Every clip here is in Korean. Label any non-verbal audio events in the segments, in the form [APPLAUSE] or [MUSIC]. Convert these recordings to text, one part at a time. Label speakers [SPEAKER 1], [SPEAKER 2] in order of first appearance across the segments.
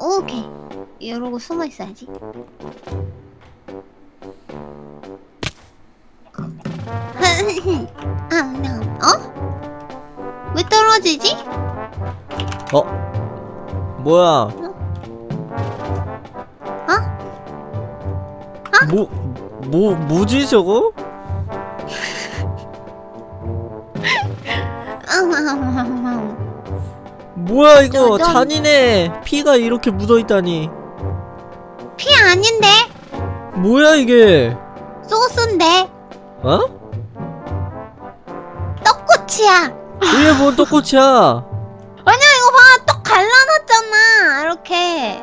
[SPEAKER 1] 오케이. 이러고 숨어 있어야지. [LAUGHS] 아, 나, 어? 왜 떨어지지?
[SPEAKER 2] 어? 뭐야?
[SPEAKER 1] 어?
[SPEAKER 2] 뭐, 뭐, 뭐지 저거? 뭐야 이거 잔인해 피가 이렇게 묻어있다니
[SPEAKER 1] 피 아닌데?
[SPEAKER 2] 뭐야 이게
[SPEAKER 1] 소스인데?
[SPEAKER 2] 어?
[SPEAKER 1] 떡꼬치야.
[SPEAKER 2] 이게 뭔 떡꼬치야
[SPEAKER 1] 아니야 이거 봐, 떡 갈라놨잖아. 이렇게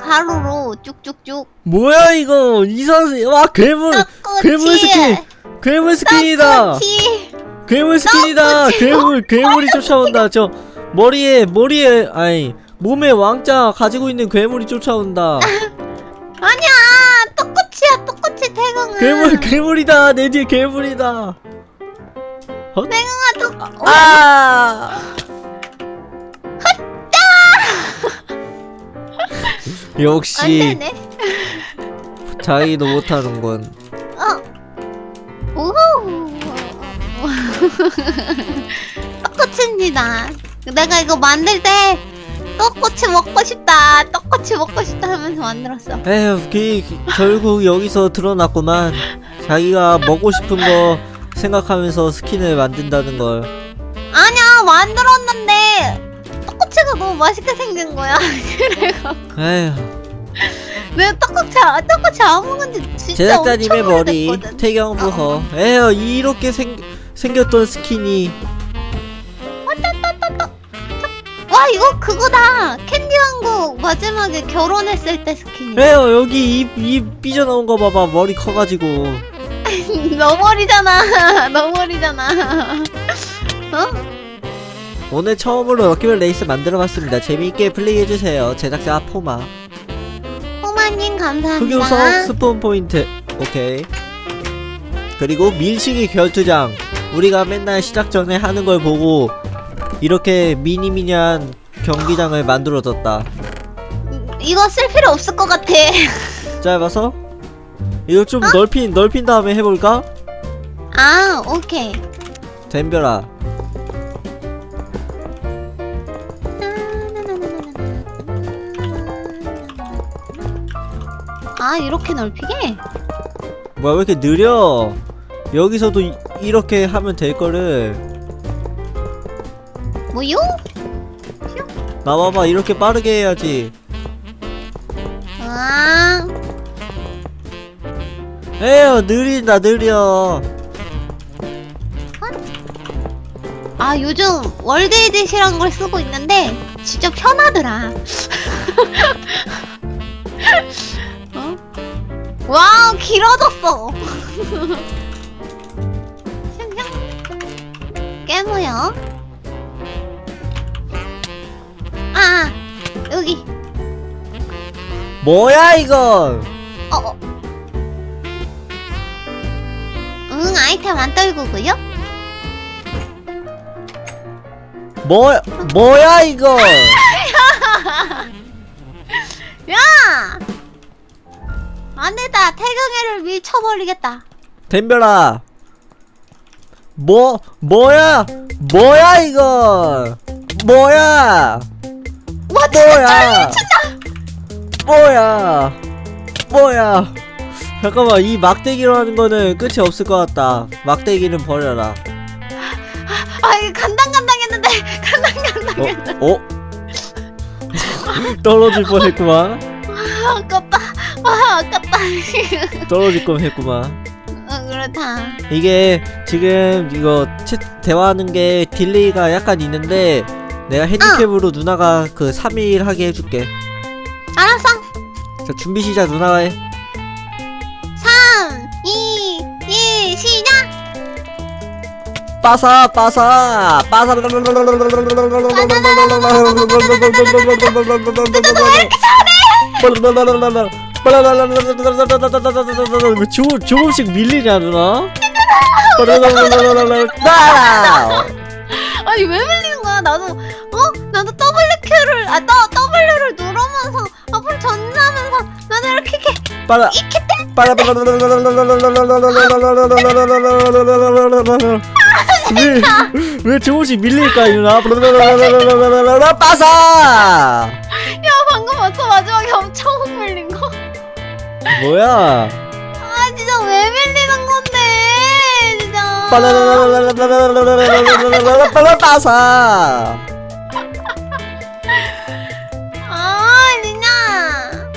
[SPEAKER 1] 가루로 쭉쭉쭉.
[SPEAKER 2] 뭐야 이거 이상해 와 괴물
[SPEAKER 1] 떡꼬치.
[SPEAKER 2] 괴물 스킨 괴물 스킨이다
[SPEAKER 1] 떡꼬치.
[SPEAKER 2] 괴물 스킨이다. 괴물 괴물이 쫓아온다 저 머리에 머리에 아니 몸에 왕자 가지고 있는 괴물이 쫓아온다 [LAUGHS]
[SPEAKER 1] 아니야 떡꼬치야 떡꼬치 태경아.
[SPEAKER 2] 괴물 괴물이다 내 뒤에 괴물이다
[SPEAKER 1] 태경아 떡. 아안 [LAUGHS]
[SPEAKER 2] 역시
[SPEAKER 1] 되네.
[SPEAKER 2] 자기도 못하는군
[SPEAKER 1] 어. 오. [LAUGHS] 떡꼬치입니다. 내가 이거 만들 때 떡꼬치 먹고 싶다. 떡꼬치 먹고 싶다 하면서 만들었어.
[SPEAKER 2] 에휴 그, 결국 여기서 드러났구만 자기가 먹고 싶은 거 생각하면서 스킨을 만든다는 걸
[SPEAKER 1] 아니야 만들었는데 떡꼬치가 너무 맛있게 생긴 거야. [LAUGHS]
[SPEAKER 2] 에휴
[SPEAKER 1] 내가 떡꼬치 아- 떡꼬치 안 먹은 지 진짜
[SPEAKER 2] 제작자님의
[SPEAKER 1] 엄청
[SPEAKER 2] 머리
[SPEAKER 1] 오래됐거든.
[SPEAKER 2] 태경 부허 에휴 이렇게 생, 생겼던 스킨이
[SPEAKER 1] 와 이거 그거다. 캔디 왕국 마지막에 결혼했을 때 스킨이야.
[SPEAKER 2] 에휴 여기 입, 입 삐져나온 거 봐봐 머리 커가지고 [LAUGHS]
[SPEAKER 1] 너 머리잖아. [LAUGHS] 너 머리잖아. [LAUGHS] 어?
[SPEAKER 2] 오늘 처음으로 럭키벨 레이스 만들어봤습니다 재미있게 플레이해주세요 제작자 포마
[SPEAKER 1] 호마님 감사합니다.
[SPEAKER 2] 스폰 포인트 오케이 그리고 밀치기 결투장 우리가 맨날 시작 전에 하는 걸 보고 이렇게 미니미니한 경기장을 만들어뒀다
[SPEAKER 1] 이거 쓸 필요 없을 것 같아.
[SPEAKER 2] 짧아서 이거 좀 넓힌 넓힌 다음에 해볼까?
[SPEAKER 1] 아 오케이.
[SPEAKER 2] 덤벼라
[SPEAKER 1] 아 이렇게 넓히게?
[SPEAKER 2] 뭐야 왜 이렇게 느려 여기서도 이, 이렇게 하면 될 거를
[SPEAKER 1] 뭐요?
[SPEAKER 2] 나와봐 이렇게 빠르게 해야지
[SPEAKER 1] 아
[SPEAKER 2] 에휴 느린다 느려
[SPEAKER 1] 아 요즘 월드 에디시란 걸 쓰고 있는데 진짜 편하더라. [LAUGHS] 어? 와우 길어졌어. [LAUGHS] 슝슝. 깨모요. 아 여기
[SPEAKER 2] 뭐야 이건
[SPEAKER 1] 어. 어. 응 아이템 안 떨구고요?
[SPEAKER 2] 뭐 뭐야 이거 [LAUGHS]
[SPEAKER 1] 야! 안되다 태경이를 밀쳐버리겠다
[SPEAKER 2] 덤벼라 뭐 뭐야 뭐야 이거 뭐야 뭐야? 뭐야? 뭐야? 잠깐만 이 막대기로 하는 거는 끝이 없을 것 같다. 막대기는 버려라.
[SPEAKER 1] 아 이거 간당간당했는데 [LAUGHS] 간당간당
[SPEAKER 2] 어? 어? 떨어질 뻔했구만.
[SPEAKER 1] 아, 아깝다. 아 아깝다. [LAUGHS]
[SPEAKER 2] 떨어질 뻔했구만.
[SPEAKER 1] 어 그렇다.
[SPEAKER 2] 이게 지금 이거 채, 대화하는 게 딜레이가 약간 있는데 내가 핸디캡으로 누나가 그 3일 하게 해줄게
[SPEAKER 1] 알았어
[SPEAKER 2] 자 준비 시작 누나가 해
[SPEAKER 1] 3 2 1 시작
[SPEAKER 2] 빠사 빠사 빠사 조, 조금씩 밀리냐 누나?
[SPEAKER 1] 아니 왜 밀리는 거야? 나도 어? 나도 W Q를 아 더, W를 누르면서 앞으로 전진하면서 나도 이렇게 이렇게
[SPEAKER 2] 빨라
[SPEAKER 1] 이렇게 때
[SPEAKER 2] 빨라 왜왜 조금씩 밀릴까 유나 빠사
[SPEAKER 1] 야 방금 봤어 마지막에 엄청 밀린 거.
[SPEAKER 2] 뭐야
[SPEAKER 1] 진짜.
[SPEAKER 2] 빨라 빠사
[SPEAKER 1] 아 진짜.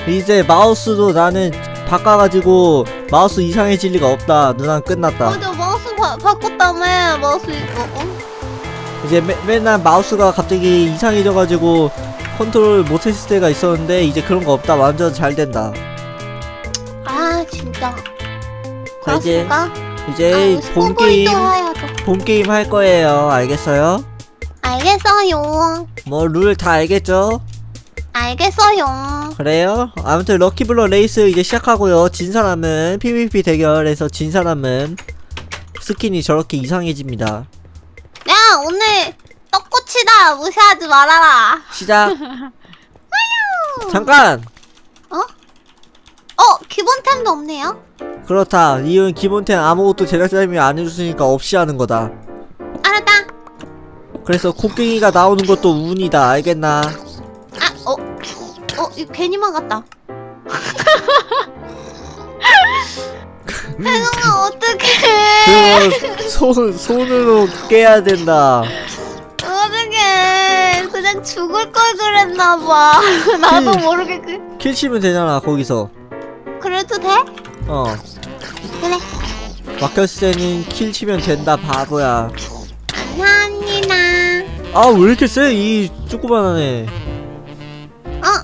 [SPEAKER 2] 이제 마우스도 나는 바꿔가지고 마우스 이상해질 리가 없다 누나 끝났다
[SPEAKER 1] 맞아 마우스 바, 바꿨다며 마우스 이거. 어?
[SPEAKER 2] 이제 매, 맨날 마우스가 갑자기 이상해져가지고 컨트롤 못했을 때가 있었는데 이제 그런 거 없다 완전 잘 된다
[SPEAKER 1] 아 진짜.
[SPEAKER 2] 자, 이제
[SPEAKER 1] 그렇습니까?
[SPEAKER 2] 이제
[SPEAKER 1] 아,
[SPEAKER 2] 본 게임
[SPEAKER 1] 해야죠.
[SPEAKER 2] 본 게임 할 거예요 알겠어요?
[SPEAKER 1] 알겠어요.
[SPEAKER 2] 뭐 룰 다 알겠죠?
[SPEAKER 1] 알겠어요.
[SPEAKER 2] 그래요? 아무튼 럭키블러 레이스 이제 시작하고요 진 사람은 PVP 대결에서 진 사람은 스킨이 저렇게 이상해집니다
[SPEAKER 1] 야 오늘 떡꼬치다 무시하지 말아라.
[SPEAKER 2] 시작 [LAUGHS] 잠깐
[SPEAKER 1] 어 기본템도 없네요.
[SPEAKER 2] 그렇다 이은 기본템 아무것도 제작자님이 안 해줬으니까 없이 하는 거다
[SPEAKER 1] 알았다.
[SPEAKER 2] 그래서 코끼리가 나오는 것도 운이다 알겠나
[SPEAKER 1] 아 어. 어 이거 괜히 막았다. [LAUGHS] 태성아 어떡해.
[SPEAKER 2] 손, 손으로 깨야 된다
[SPEAKER 1] 어떡해. 그냥 죽을 걸 그랬나 봐. [LAUGHS] 나도
[SPEAKER 2] 음.
[SPEAKER 1] 모르게 그
[SPEAKER 2] 킬 치면 되잖아 거기서? 어
[SPEAKER 1] 그래.
[SPEAKER 2] 막혔을 때는 킬 치면 된다 바보야
[SPEAKER 1] 감사합니다.
[SPEAKER 2] 아 왜 이렇게 세 이 조그만한 애
[SPEAKER 1] 어.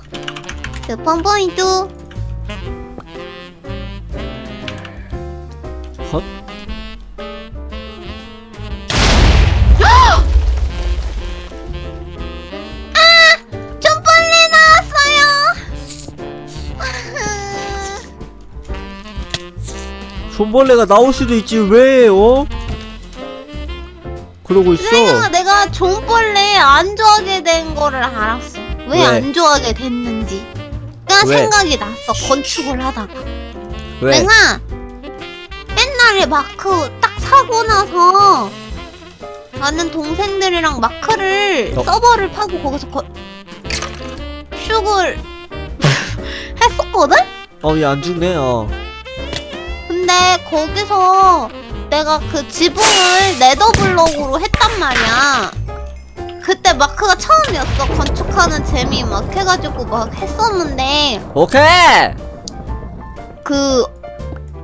[SPEAKER 1] 스폰 포인트.
[SPEAKER 2] 존벌레가 나올 수도 있지 왜 어? 그러고 있어
[SPEAKER 1] 내가 내가 종벌레 안 좋아하게 된 거를 알았어. 왜
[SPEAKER 2] 왜?
[SPEAKER 1] 안 좋아하게 됐는지. 그냥
[SPEAKER 2] 왜?
[SPEAKER 1] 생각이 났어. 건축을 하다가.
[SPEAKER 2] 왜?
[SPEAKER 1] 내가 옛날에 마크 딱 사고 나서 나는 동생들이랑 마크를
[SPEAKER 2] 어?
[SPEAKER 1] 서버를 파고 거기서 거... 슉을 [LAUGHS] 했었거든?
[SPEAKER 2] 어얘 안 죽네 어
[SPEAKER 1] 근데 거기서 내가 그 지붕을 네더블럭으로 했단 말이야. 그때 마크가 처음이었어. 건축하는 재미 막 해가지고 막 했었는데
[SPEAKER 2] 오케이
[SPEAKER 1] 그,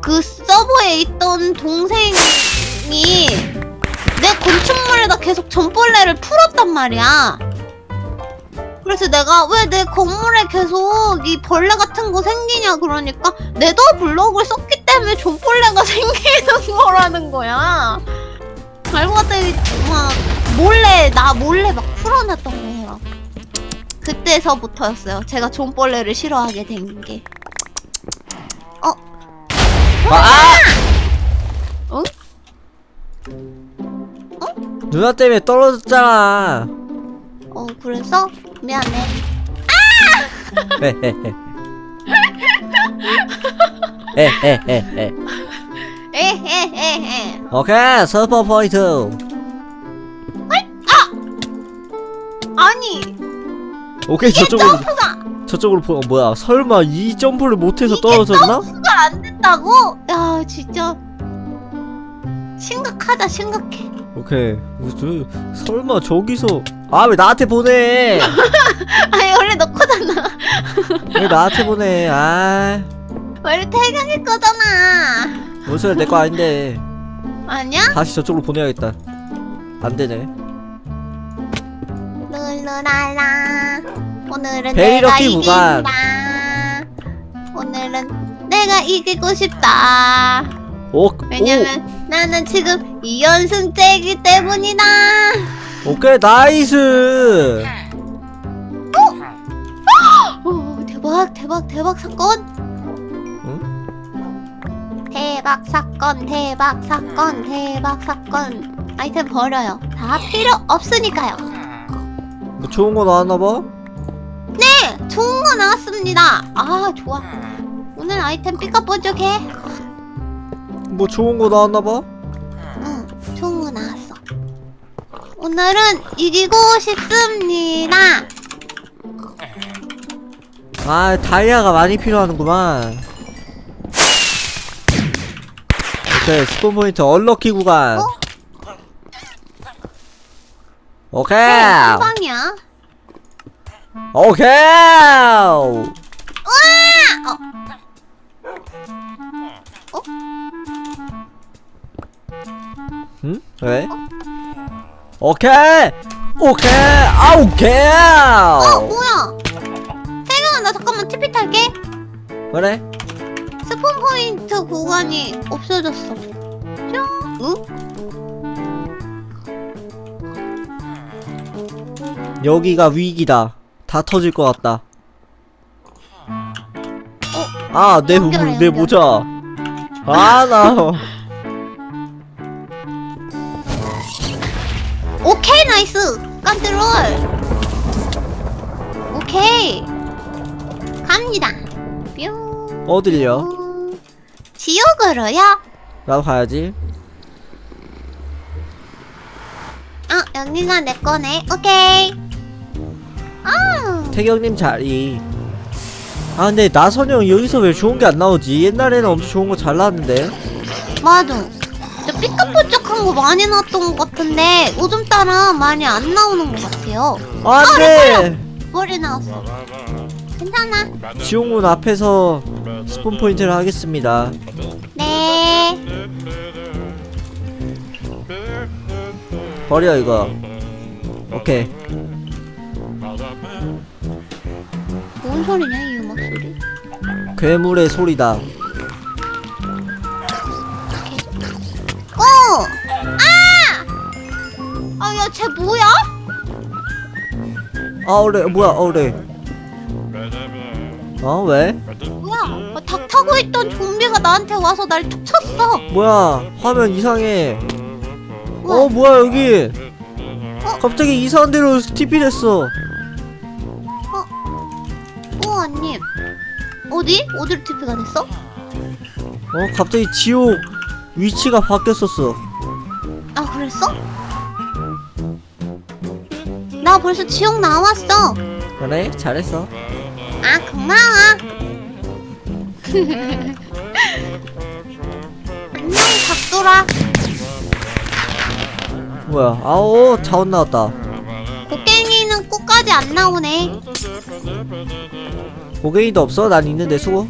[SPEAKER 1] 그 서버에 있던 동생이 내 건축물에다 계속 전벌레를 풀었단 말이야. 그래서 내가 왜 내 건물에 계속 이 벌레 같은 거 생기냐 그러니까 네더 블럭을 썼기 때문에 존벌레가 [LAUGHS] 생기는 거라는 거야. 알고 봤더니 막 몰래 나 몰래 막 풀어놨던 거예요. 그때서부터였어요. 제가 존벌레를 싫어하게 된 게.
[SPEAKER 2] 아, 아!
[SPEAKER 1] 어?
[SPEAKER 2] 누나 때문에 떨어졌잖아
[SPEAKER 1] 어 그래서 미안해.
[SPEAKER 2] 헤헤헤 헤헤헤헤
[SPEAKER 1] 에헤헤헤.
[SPEAKER 2] 오케이 서퍼 포인트
[SPEAKER 1] 아니
[SPEAKER 2] 오케이
[SPEAKER 1] 얘
[SPEAKER 2] 저쪽으로
[SPEAKER 1] 점프가
[SPEAKER 2] 저쪽으로 보 어, 뭐야 설마 이 점프를 못해서 떨어졌나?
[SPEAKER 1] 점프가 안 된다고? 야 진짜 심각하다 심각해.
[SPEAKER 2] 오케이 저, 설마 저기서 아 왜 나한테 보내 [LAUGHS]
[SPEAKER 1] 아니 원래 너 거잖아.
[SPEAKER 2] 왜 나한테 보내 아
[SPEAKER 1] 원래 태경이 거잖아.
[SPEAKER 2] 뭔 소리야 내거 아닌데
[SPEAKER 1] 아니야?
[SPEAKER 2] 다시 저쪽으로 보내야겠다 안 되네
[SPEAKER 1] 룰루랄라. 오늘은
[SPEAKER 2] 베리
[SPEAKER 1] 내가
[SPEAKER 2] 럭키 무관.
[SPEAKER 1] 이긴다. 오늘은 내가 이기고 싶다.
[SPEAKER 2] 오,
[SPEAKER 1] 왜냐면 나는 지금 2연승째이기 때문이다.
[SPEAKER 2] 오 오케이 나이스.
[SPEAKER 1] 오, 대박, 대박, 대박 사건. 대박 사건 대박 사건 대박 사건. 아이템 버려요. 다 필요 없으니까요.
[SPEAKER 2] 뭐 좋은 거 나왔나봐?
[SPEAKER 1] 네 좋은 거 나왔습니다. 아 좋아. 오늘 아이템 삐까뻔쩍해
[SPEAKER 2] 뭐 좋은 거 나왔나 봐?
[SPEAKER 1] 응 좋은 거 나왔어. 오늘은 이기고 싶습니다.
[SPEAKER 2] 아 다이아가 많이 필요하는구만. 오케이 스폰 포인트 얼럭키 구간.
[SPEAKER 1] 어?
[SPEAKER 2] 오케이.
[SPEAKER 1] 한 방이야?
[SPEAKER 2] 오케이.
[SPEAKER 1] 어.
[SPEAKER 2] 응? 왜? 오케이! 오케이! 아 오케이!
[SPEAKER 1] 어 뭐야? 태경아 나 잠깐만 TP 탈게.
[SPEAKER 2] 그래?
[SPEAKER 1] 스폰 포인트 구간이 없어졌어. 뿅 응?
[SPEAKER 2] 여기가 위기다. 다 터질 것 같다. 아내
[SPEAKER 1] 연결해,
[SPEAKER 2] 내
[SPEAKER 1] 연결.
[SPEAKER 2] 모자 아 나
[SPEAKER 1] 오케이 나이스. 컨트롤. 오케이. 갑니다. 뿅.
[SPEAKER 2] 어딜요?
[SPEAKER 1] 어, 지옥으로요?
[SPEAKER 2] 나도 가야지.
[SPEAKER 1] 어 여기가 내 거네. 오케이. 아.
[SPEAKER 2] 태경님 자리. 아 근데 나선형 여기서 왜 좋은 게 안 나오지? 옛날에는 엄청 좋은 거 잘 나왔는데.
[SPEAKER 1] 맞아. 저 삐까뻔쩍 한거 많이 나왔던 것 같은데 요즘 따라 많이 안 나오는 것 같아요.
[SPEAKER 2] 안돼
[SPEAKER 1] 머리 나왔어. 괜찮아?
[SPEAKER 2] 지옥문 앞에서 스폰 포인트를 하겠습니다.
[SPEAKER 1] 네.
[SPEAKER 2] 버려 이거. 오케이.
[SPEAKER 1] 뭔 소리냐 이 음악 소리?
[SPEAKER 2] 괴물의 소리다
[SPEAKER 1] 쟤 뭐야?
[SPEAKER 2] 아 그래 뭐야 어 그래 어 왜?
[SPEAKER 1] 뭐야? 아, 닭 타고 있던 좀비가 나한테 와서 날 툭 쳤어.
[SPEAKER 2] 뭐야 화면 이상해
[SPEAKER 1] 뭐야?
[SPEAKER 2] 어 뭐야 여기
[SPEAKER 1] 어?
[SPEAKER 2] 갑자기 이상한 데로 TP 됐어
[SPEAKER 1] 우아님. 어디? 어디로 TP가 됐어?
[SPEAKER 2] 어 갑자기 지옥 위치가 바뀌었었어
[SPEAKER 1] 아, 그랬어? 나 벌써 지옥 나왔어.
[SPEAKER 2] 그래 잘했어
[SPEAKER 1] 아, 고마워. [LAUGHS] 안녕, 닭돌아.
[SPEAKER 2] 뭐야 아오 자원 나왔다
[SPEAKER 1] 곡괭이는 끝까지 안 나오네.
[SPEAKER 2] 고갱이도 없어? 난 있는데 수고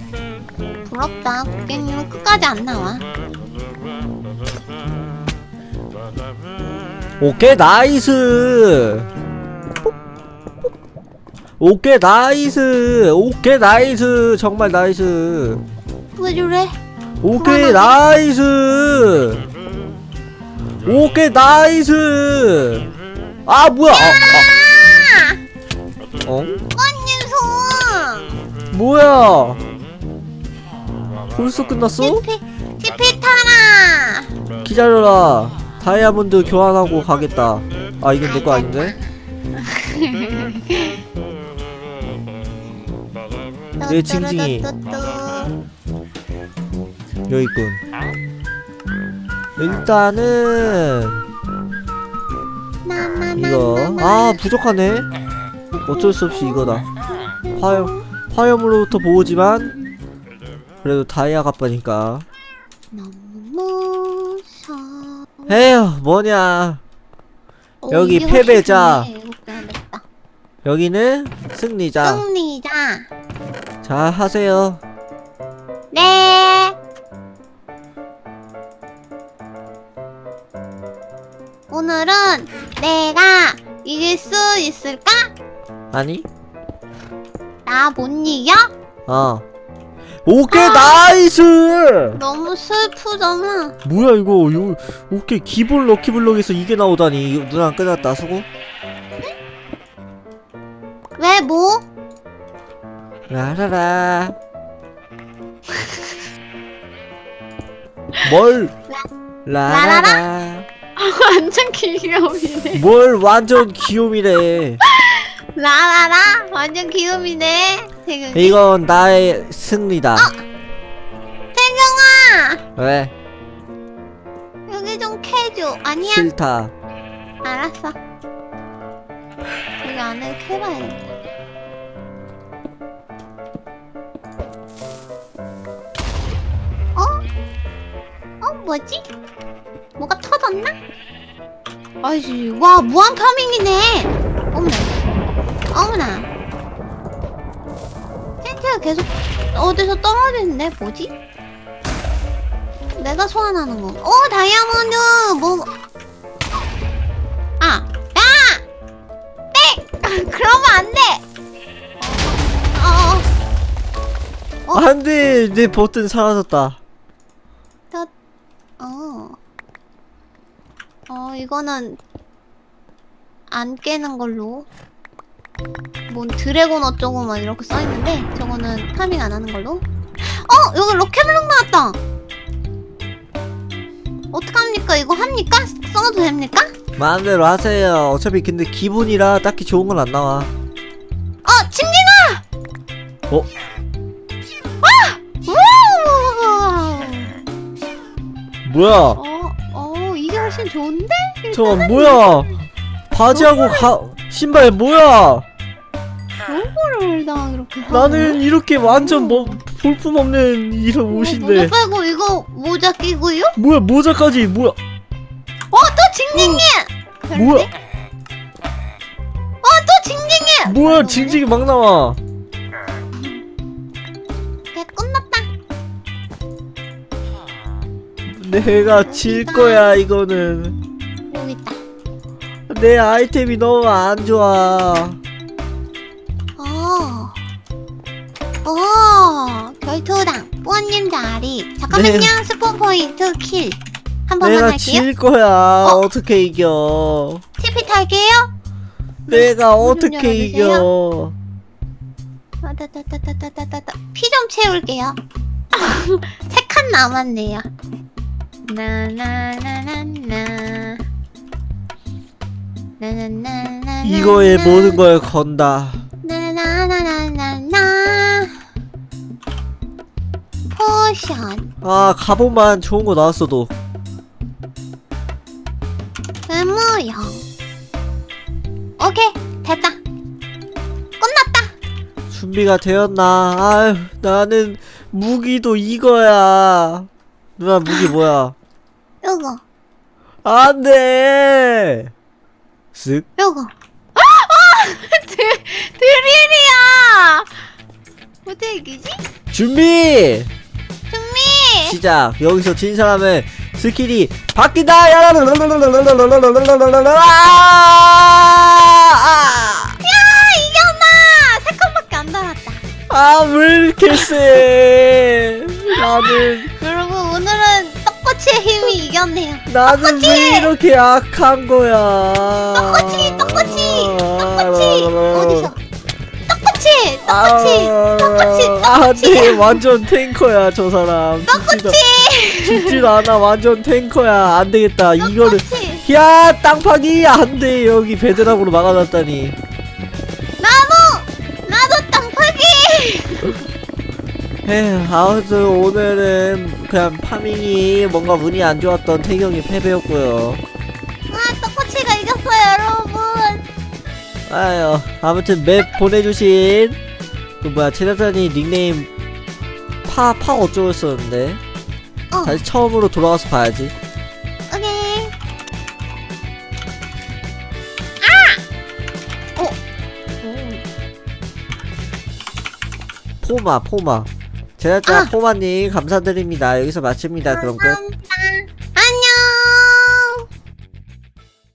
[SPEAKER 1] 부럽다. 곡괭이는 끝까지 안 나와.
[SPEAKER 2] 오케이 나이스 오케이 나이스 오케이 나이스 정말 나이스
[SPEAKER 1] 왜 저래?
[SPEAKER 2] 오케이 나이스 오케이 나이스 아 뭐야 아, 아. 어?
[SPEAKER 1] 꽃님 손!
[SPEAKER 2] 뭐야 벌써 끝났어?
[SPEAKER 1] TP, TP 타라!
[SPEAKER 2] 기다려라 다이아몬드 교환하고 가겠다 아 이건 내 거 아닌데? 내 징징이.
[SPEAKER 1] 뚜뚜뚜뚜.
[SPEAKER 2] 여기 있군 일단은. 이거 아 부족하네 어쩔 수 없이 이거다 화염 화염으로부터 보호지만 그래도 다이아
[SPEAKER 1] 무서워.
[SPEAKER 2] 에휴 뭐냐
[SPEAKER 1] 오,
[SPEAKER 2] 여기 패배자. 여기는 승리자
[SPEAKER 1] 승리자.
[SPEAKER 2] 자 하세요
[SPEAKER 1] 네. 오늘은 내가 이길 수 있을까?
[SPEAKER 2] 아니
[SPEAKER 1] 나 못 이겨?
[SPEAKER 2] 어 오케이
[SPEAKER 1] 아.
[SPEAKER 2] 나이스
[SPEAKER 1] 너무 슬프잖아.
[SPEAKER 2] 뭐야 이거 요 오케이 기본 럭키블럭에서 이게 나오다니 이거 누나 끝났다 수고
[SPEAKER 1] 왜 뭐?
[SPEAKER 2] 라라라 [LAUGHS] 뭘 라라라 [LAUGHS]
[SPEAKER 1] 완전 귀여움이네.
[SPEAKER 2] 뭘 완전 귀요미래 [LAUGHS]
[SPEAKER 1] 라라라 완전 귀여움이네. 태경이.
[SPEAKER 2] 이건 나의 승리다
[SPEAKER 1] 태경아
[SPEAKER 2] 왜
[SPEAKER 1] 여기 좀 캐줘. 아니야.
[SPEAKER 2] 싫다
[SPEAKER 1] 알았어. 여기 안에 캐봐야겠 뭐지? 뭐가 터졌나? 아이씨 와 무한 파밍이네. 어머나 어머나. 텐트가 계속 어디서 떨어지는데 뭐지? 내가 소환하는 거. 어 다이아몬드 뭐 아, 야! 땡! 그러면 안 돼! 어, 어,
[SPEAKER 2] 안돼 내 버튼 사라졌다
[SPEAKER 1] 어. 어, 이거는 안 깨는 걸로. 뭔 드래곤 어쩌고 막 이렇게 써있는데, 저거는 파밍 안 하는 걸로. 어! 여기 로켓블록 나왔다! 어떡합니까? 이거 합니까? 써도 됩니까?
[SPEAKER 2] 마음대로 하세요 어차피 근데 기본이라 딱히 좋은 건 안 나와
[SPEAKER 1] 어! 침진아!
[SPEAKER 2] 어?
[SPEAKER 1] 아! 우와!
[SPEAKER 2] 뭐야
[SPEAKER 1] 어, 훨씬 좋은데?
[SPEAKER 2] 저 뭐야? 바지하고 가 신발 뭐야?
[SPEAKER 1] 뭐를 다 이렇게
[SPEAKER 2] 나는 이렇게 완전 뭐 볼품 없는 이런 옷인데.
[SPEAKER 1] 모자 빼고 이거 모자 끼고요?
[SPEAKER 2] 뭐야 모자까지 뭐야?
[SPEAKER 1] 어, 또 징징이!
[SPEAKER 2] 뭐야?
[SPEAKER 1] 어, 또 징징이!
[SPEAKER 2] 뭐야 징징이 막 나와 내가 질 거야 이거는
[SPEAKER 1] 여기 있다.
[SPEAKER 2] 내 아이템이 너무 안 좋아
[SPEAKER 1] 어. 어, 결투당. 뿌언님 자리. 잠깐만요,
[SPEAKER 2] 네.
[SPEAKER 1] 스폰 포인트 킬. 한 번만
[SPEAKER 2] 내가
[SPEAKER 1] 할게요.
[SPEAKER 2] 질 거야
[SPEAKER 1] 어?
[SPEAKER 2] 어? 떻게 이겨
[SPEAKER 1] TP 탈게요.
[SPEAKER 2] 내가
[SPEAKER 1] 문좀
[SPEAKER 2] 어떻게. 이겨
[SPEAKER 1] 아, 따따따따따따따. 피 좀 채울게요. [LAUGHS] 세 칸 남았네요. 나 나나나나.
[SPEAKER 2] 이거에 모든 걸 건다
[SPEAKER 1] 나나나나나나. 포션.
[SPEAKER 2] 아 갑옷만 좋은 거 나왔어도
[SPEAKER 1] 의무용. 오케이, 됐다. 끝났다.
[SPEAKER 2] 준비가 되었나 아유 나는 무기도 이거야 누나 무기 뭐야
[SPEAKER 1] 요거,
[SPEAKER 2] 안돼 쓱
[SPEAKER 1] 요거. 아! 아! 드, 드릴이야! 어떻게 이기지?
[SPEAKER 2] 준비
[SPEAKER 1] 준비!
[SPEAKER 2] 시작 여기서 진 사람은 스킬이 바뀐다
[SPEAKER 1] 야, 이겼나! 세 칸밖에 안 달았다.
[SPEAKER 2] 아왜 이렇게 세 나는
[SPEAKER 1] 이겼네요.
[SPEAKER 2] 나는 왜 이렇게 약한 거야
[SPEAKER 1] 떡꼬치, 떡꼬치, 떡꼬치! 어디서? 떡꼬치! 떡꼬치!
[SPEAKER 2] 아,
[SPEAKER 1] 떡꼬치,
[SPEAKER 2] 아,
[SPEAKER 1] 떡꼬치!
[SPEAKER 2] 네, 완전 탱커야, 저 사람. 죽지도, 죽지도 않아, 완전 탱커야. 안 되겠다. 이거를.
[SPEAKER 1] 떡꼬치!
[SPEAKER 2] 야, 땅파기! 안 돼. 여기 베드락으로 막아놨다니. 에휴, 아무튼 오늘은 그냥 파밍이 뭔가 운이 안 좋았던 태경이 패배였고요.
[SPEAKER 1] 아, 떡꼬치가 이겼어요, 여러분!
[SPEAKER 2] 아유, 아무튼 맵 보내주신, 그 뭐야, 최다단이 닉네임 파, 파 어쩌고였었는데.
[SPEAKER 1] 어,
[SPEAKER 2] 다시 처음으로 돌아가서 봐야지.
[SPEAKER 1] 오케이. 아! 어? 오.
[SPEAKER 2] 포마 포마 제작자
[SPEAKER 1] 아.
[SPEAKER 2] 포마님 감사드립니다 여기서 마칩니다 그럼 끝
[SPEAKER 1] 감사합니다.